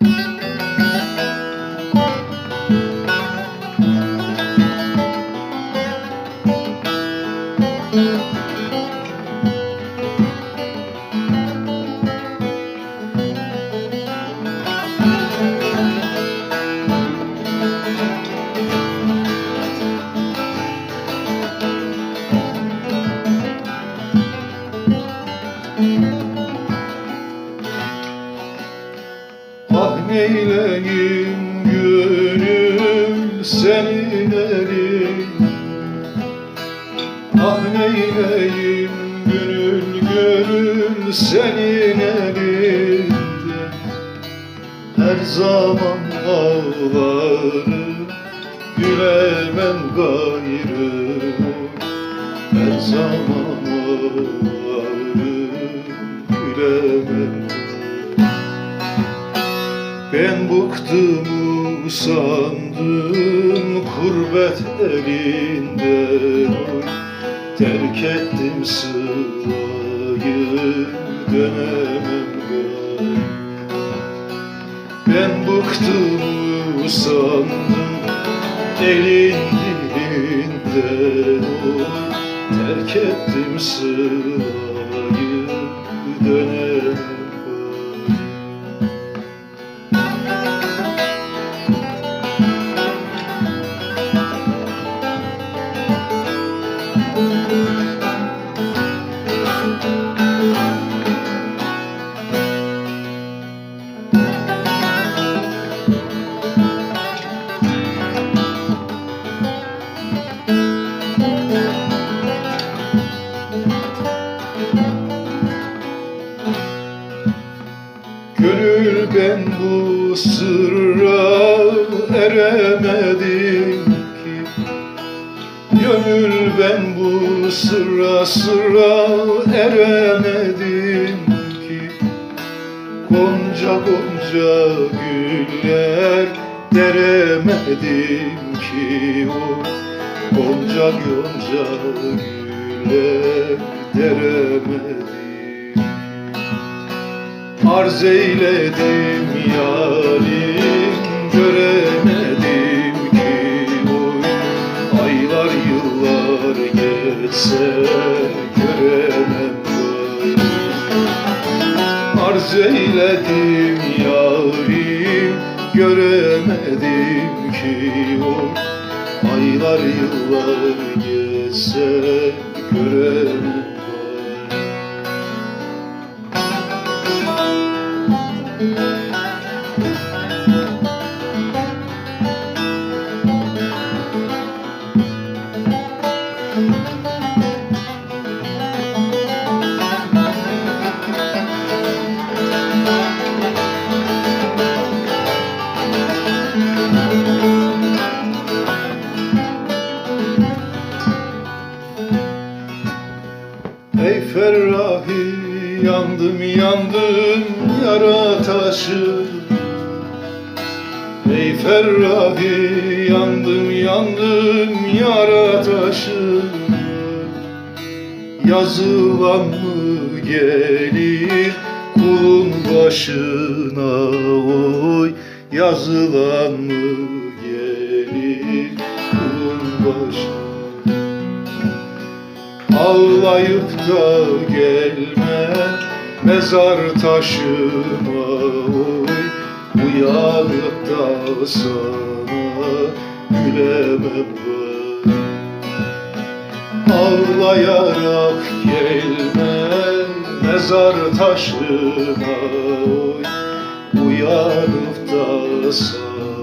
Ah senin Ah neyleyim gönül gönül senin elinde. Her zaman ağlarım gülemem gayrı Her zaman ağlarım gülemem ben bıktım usandım kurbet elinden oy. Terk ettim sılayı dönemem gay Ben bıktım usandım elin dilinden oy. Terk ettim sılayı ben bu sırra eremedim ki. Gönül ben bu sırra sırra eremedim ki. Gonca gonca güller deremedim ki. O Gonca gonca güller deremedim Arz eyledim yarim göremedim ki oy Aylar yıllar geçse göremem vay Arz eyledim yarim göremedim ki oy Aylar yıllar geçse yandım yandım yara taşı. Ey Ferrahi yandım yandım yara taşı. Yazılan mı gelir kulun başına oy? Yazılan mı gelir kulun başına? Ağlayıp da gelme mezar taşıma oy Uyanıp da sana gülemem vay Ağlayarak gelme mezar taşıma oy Uyanıp da sana